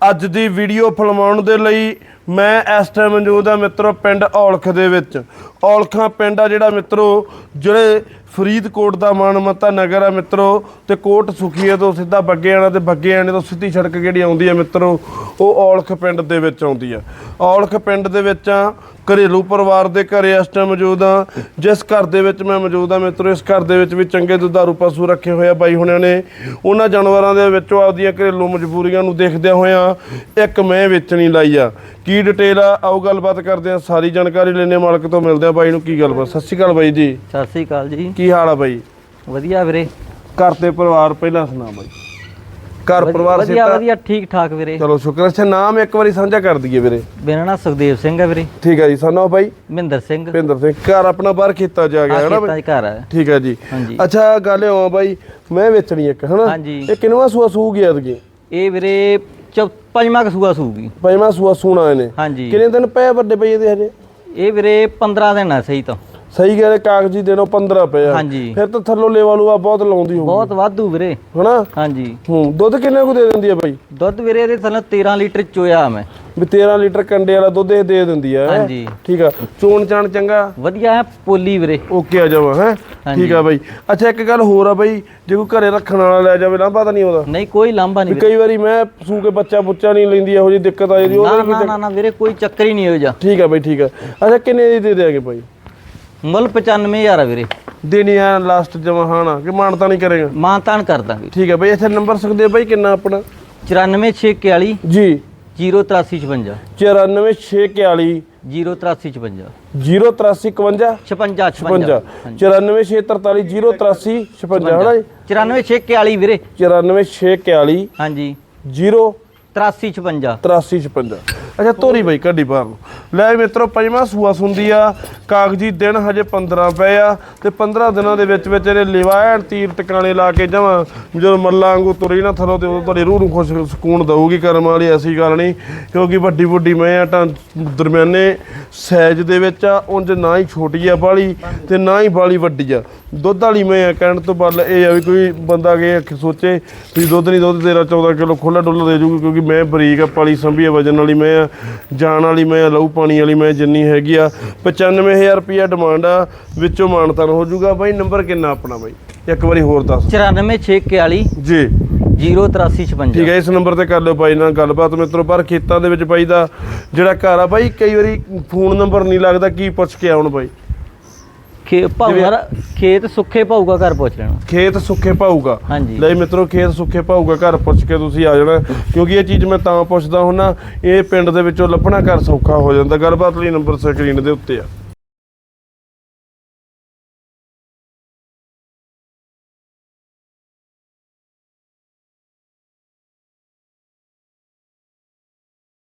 ਅੱਜ ਦੀ ਵੀਡੀਓ ਫਿਲਮਾਉਣ ਦੇ ਲਈ ਮੈਂ ਇਸ ਟਾਈਮ ਮੌਜੂਦ ਹਾਂ ਮਿੱਤਰੋ ਪਿੰਡ ਔਲਖ ਦੇ ਵਿੱਚ। ਔਲਖਾਂ ਪਿੰਡ ਆ ਜਿਹੜਾ ਮਿੱਤਰੋ, ਜਿਹੜੇ ਫਰੀਦਕੋਟ ਦਾ ਮਾਨਮੱਤਾ ਨਗਰ ਆ ਮਿੱਤਰੋ, ਤੇ ਕੋਟ ਸੁਖੀਏ ਤੋਂ ਸਿੱਧਾ ਬੱਗੇ ਆਣਾ, ਤੇ ਬੱਗੇ ਆਣੇ ਤੋਂ ਸਿੱਧੀ ਸੜਕ ਜਿਹੜੀ ਆਉਂਦੀ ਆ ਮਿੱਤਰੋ, ਉਹ ਔਲਖ ਪਿੰਡ ਦੇ ਵਿੱਚ ਆਉਂਦੀ ਆ। ਔਲਖ ਪਿੰਡ ਦੇ ਵਿੱਚ ਆ, ਘਰੇਲੂ ਪਰਿਵਾਰ ਦੇ ਘਰੇ ਇਸ ਟਾਈਮ ਮੌਜੂਦ ਆ ਜਿਸ ਘਰ ਦੇ ਵਿੱਚ ਮੈਂ ਮੌਜੂਦ ਆ ਮਿੱਤਰੋ, ਇਸ ਘਰ ਦੇ ਵਿੱਚ ਵੀ ਚੰਗੇ ਦੁਧਾਰੂ ਪਸ਼ੂ ਰੱਖੇ ਹੋਏ ਆ ਬਾਈ ਹੁਣਿਆਂ ਨੇ। ਉਹਨਾਂ ਜਾਨਵਰਾਂ ਦੇ ਵਿੱਚੋਂ ਆਪਦੀਆਂ ਘਰੇਲੂ ਮਜਬੂਰੀਆਂ ਨੂੰ ਦੇਖਦਿਆਂ ਹੋਇਆਂ ਇੱਕ ਮੈਂ ਵੇਚਣੀ ਲਾਈ ਆ। ਕੀ ਡਿਟੇਲ ਆ? ਆਓ ਗੱਲਬਾਤ ਕਰਦੇ ਆ। ਸਾਰੀ ਜਾਣਕਾਰੀ ਲੈਣੇ ਮਾਲਕ ਤੋਂ ਮਿਲਦੇ ਆ ਬਾਈ ਨੂੰ। ਕੀ ਗੱਲਬਾਤ ਸਤਿ ਸ਼੍ਰੀ ਅਕਾਲ ਬਾਈ ਜੀ। ਸਤਿ ਸ੍ਰੀ ਅਕਾਲ ਜੀ। ਕੀ ਹਾਲ ਆ ਬਾਈ? ਵਧੀਆ ਵੀਰੇ। ਘਰ ਤੇ ਪਰਿਵਾਰ ਪਹਿਲਾਂ ਸੁਣਾ ਬਾਈ। ਘਰ ਪਰਿਵਾਰ ਵਧੀਆ ਵਧੀਆ ਠੀਕ ਠਾਕ ਵੀਰੇ। ਚਲੋ ਸ਼ੁਕਰ ਅੱਛਾ ਨਾਮ ਇੱਕ ਵਾਰੀ ਸਾਂਝਾ ਕਰ ਦਈਏ ਵੀਰੇ। ਮੇਰਾ ਨਾਮ ਸੁਖਦੇਵ ਸਿੰਘ ਹੈ ਵੀਰੇ। ਠੀਕ ਹੈ ਜੀ। ਸਾਨੂੰ ਬਾਈ? ਮਹਿੰਦਰ ਸਿੰਘ। ਭਿੰਦਰ ਸਿੰਘ ਘਰ ਆਪਣਾ ਬਾਹਰ ਖੇਤਾਂ ਜਾ ਗਿਆ ਹੈ ਨਾ ਬਾਈ? ਘਰ ਹੈ ਠੀਕ ਹੈ ਜੀ। ਹਾਂਜੀ। ਅੱਛਾ ਗੱਲ ਹੋ ਬਾਈ ਮੈਂ ਵੇਚਣੀ ਇੱਕ ਹਨਾ? ਹਾਂਜੀ। ਇਹ ਕਿੰਨਵਾ ਸੂਆ ਸੂ ਗਿਆ ਅਦਗੀ ਇਹ ਵੀਰੇ ਪੰਜਵਾਂ ਕਸੂਆ ਸੂਗੀ। ਪੰਜਵਾਂ ਸੂਆ ਸੂਣਾ ਇਹਨੇ। ਹਾਂਜੀ। ਕਿੰਨੇ ਦਿਨ ਪਏ ਵੱਡੇ ਪਈ ਇਹਦੇ ਹਜੇ? ਇਹ ਵੀਰੇ 15 ਦਿਨ ਆ ਸਹੀ ਤਾਂ। ਸਹੀ ਗੱਲ ਹੈ, ਕਾਗਜ਼ੀ ਦਿਨੋਂ 15 ਪਏ ਆ। ਹਾਂਜੀ। ਫਿਰ ਤਾਂ ਥੱਲੋਂ ਲੇਵਾ ਲੂਆ ਬਹੁਤ ਲਾਉਂਦੀ ਹੋਊ ਬਹੁਤ ਵਾਧੂ ਵੀਰੇ। ਹਨਾ? ਹਾਂਜੀ। ਹੂੰ ਦੁੱਧ ਕਿੰਨੇ ਕੁ ਦੇ ਦਿੰਦੀ ਆ ਬਾਈ? ਦੁੱਧ ਵੀਰੇ ਇਹਦੇ ਥੱਲੇ 13 ਲੀਟਰ ਚੋਇਆ ਮੈਂ। ਵੀ 13 ਲੀਟਰ ਕੰਡੇ ਵਾਲਾ ਦੁੱਧ ਇਹ ਦੇ ਦਿੰਦੀ ਆ ਹੈਂ? ਹਾਂਜੀ। ਠੀਕ ਆ। ਚੋਣ ਚਾਣ ਚੰਗਾ? ਵਧੀਆ ਹੈ ਪੋਲੀ ਵੀਰੇ। ਓਕੇ ਆ ਜਾਵਾ ਹੈ? ਹਾਂਜੀ। ਠੀਕ ਆ ਬਾਈ। ਅੱਛਾ ਇੱਕ ਗੱਲ ਹੋਰ ਆ ਬਾਈ ਜੇ ਕੋਈ ਘਰੇ ਰੱਖਣ ਵਾਲਾ ਲੈ ਜਾਵੇ ਨਾ ਪਤਾ ਨਹੀਂ ਉਹਦਾ ਨਹੀਂ ਕੋਈ ਲਾਂਭਾ ਨਹੀਂ ਵੀ ਵੀਰੇ ਕਈ ਵਾਰੀ ਮੈਂ ਸੂ ਕੇ ਬੱਚਾ ਬੁੱਚਾ ਨਹੀਂ ਲੈਂਦੀ ਇਹੋ ਜੀ ਦਿੱਕਤ ਆ ਜਾਂਦੀ ਉਹਦਾ ਨਾ ਵੀ ਨਾ ਨਾ ਨਾ ਵੀਰੇ ਕੋਈ ਚੱਕਰ ਹੀ ਨਹੀਂ ਹੋ ਜਾ ਠੀਕ ਆ ਬਾਈ ਠੀਕ ਆ। ਅੱਛਾ ਕਿੰਨੇ ਦੀ ਦੇ ਦੇਗੇ ਬਾਈ? ਮੁੱਲ 95000 ਆ ਵੀਰੇ। ਦੇਣੀ ਆ ਲਾਸਟ ਜਮਾ ਹਾਣਾ ਕਿ ਮਾਨਤਾ ਨਹੀਂ ਕਰੇਗਾ? ਮਾਨਤਾਨ ਕਰ ਦਾਂਗੇ ਠੀਕ ਆ ਬਾਈ ਇੱਥੇ ਨੰਬਰ ਸਕਦੇ ਬਾਈ ਕਿੰਨਾ ਆਪਣਾ? 94641 ਜੀ। 08356 94641 08356 08351 56 56 94643 083 56 ਹਨਾ ਜੀ? 94641 ਵੀਰੇ। 94641 ਹਾਂਜੀ। 0 8356 8356 ਅੱਛਾ ਤੋਰੀ ਬਾਈ ਕੱਢੀ ਬਾਹਰ। ਨੂੰ ਲੈ ਮਿੱਤਰੋ, ਪੰਜਵਾਂ ਸੂਆ ਸੁੰਦੀ ਆ। ਕਾਗਜ਼ੀ ਦਿਨ ਹਜੇ 15 ਪਏ ਆ ਤੇ 15 ਦਿਨਾਂ ਦੇ ਵਿੱਚ ਵਿੱਚ ਇਹਨੇ ਲਿਵਾ ਐਨ ਤੀਰ ਟਿਕਾਣੇ ਲਾ ਕੇ ਜਮਾ, ਜਦੋਂ ਮੱਲਾਂ ਵਾਂਗੂ ਤੁਰੀ ਨਾ ਥਰੋ ਤੇ ਉਦੋਂ ਤੁਹਾਡੀ ਰੂਹ ਨੂੰ ਖੁਸ਼ ਸਕੂਨ ਦਊਗੀ ਕਰਮ ਵਾਲੀ, ਐਸੀ ਗੱਲ ਨਹੀਂ, ਕਿਉਂਕਿ ਵੱਡੀ ਵੱਡੀ ਮੈਂ ਆ ਤਾਂ ਦਰਮਿਆਨੇ ਸਾਈਜ਼ ਦੇ ਵਿੱਚ ਆ, ਉਂਝ ਨਾ ਹੀ ਛੋਟੀ ਆ ਬਾਲੀ ਤੇ ਨਾ ਹੀ ਬਾਲੀ ਵੱਡੀ ਆ। ਦੁੱਧ ਵਾਲੀ ਮੈਂ ਆ ਕਹਿਣ ਤੋਂ ਬਾਅਦ ਇਹ ਆ ਵੀ ਕੋਈ ਬੰਦਾ ਕਿ ਸੋਚੇ ਵੀ ਦੁੱਧ ਨਹੀਂ, ਦੁੱਧ ਤੇਰਾ 14 ਕਿਲੋ ਖੁੱਲਾ ਡੁੱਲਾ ਦੇ ਜੂਗੀ, ਕਿਉਂਕਿ ਮੈਂ ਬਰੀਕ ਆ, ਪਾਲੀ ਸੰਭੀ ਆ, ਵਜਨ ਵਾਲੀ ਮੈਂ ਆ, ਜਾਣ ਵਾਲੀ ਮੈਂ ਆ, ਲਹੂ ਪਾਣੀ ਵਾਲੀ ਮੈਂ ਜਿੰਨੀ ਹੈਗੀ ਆ 95000 ਰੁਪਿਆ ਡਿਮਾਂਡ ਆ ਵਿੱਚੋਂ ਮਾਨਤਾਨ ਹੋ ਜਾਊਗਾ। ਬਾਈ ਨੰਬਰ ਕਿੰਨਾ ਆਪਣਾ ਬਾਈ? ਇੱਕ ਵਾਰੀ ਹੋਰ ਦੱਸ। 94641 ਜੀ। 08356 ਠੀਕ ਹੈ ਇਸ ਨੰਬਰ ਤੇ ਕਰ ਲਿਓ ਬਾਈ ਨਾਲ ਗੱਲਬਾਤ ਮਿੱਤਰੋ ਪਰ ਖੇਤਾਂ ਦੇ ਵਿੱਚ ਦਾ ਜਿਹੜਾ ਘਰ ਆ ਬਾਈ ਕਈ ਵਾਰੀ ਫੋਨ ਨੰਬਰ ਨਹੀਂ ਲੱਗਦਾ ਕੀ ਪੁੱਛ ਕੇ ਆਉਣ ਬਾਈ? ਖੇ ਭਾਊਗਾ ਖੇਤ ਸੁੱਖੇ ਭਾਊਗਾ ਘਰ ਪਹੁੰਚ ਲੈਣਾ। ਖੇਤ ਸੁੱਕੇ ਪਾਊਗਾ ਹਾਂਜੀ। ਲੈ ਮਿੱਤਰੋ ਖੇਤ ਸੁੱਕੇ ਪਾਊਗਾ ਘਰ ਪੁੱਛ ਕੇ ਤੁਸੀਂ ਆ ਜਾਣਾ। ਕਿਉਂਕਿ ਇਹ ਚੀਜ਼ ਮੈਂ ਤਾਂ ਪੁੱਛਦਾ ਹੁੰਨਾ ਇਹ ਪਿੰਡ ਦੇ ਵਿੱਚੋਂ ਲੱਭਣਾ ਘਰ ਸੌਖਾ ਹੋ ਜਾਂਦਾ। ਗੱਲਬਾਤ ਲਈ ਨੰਬਰ ਸਕਰੀਨ ਦੇ ਉੱਤੇ ਆ।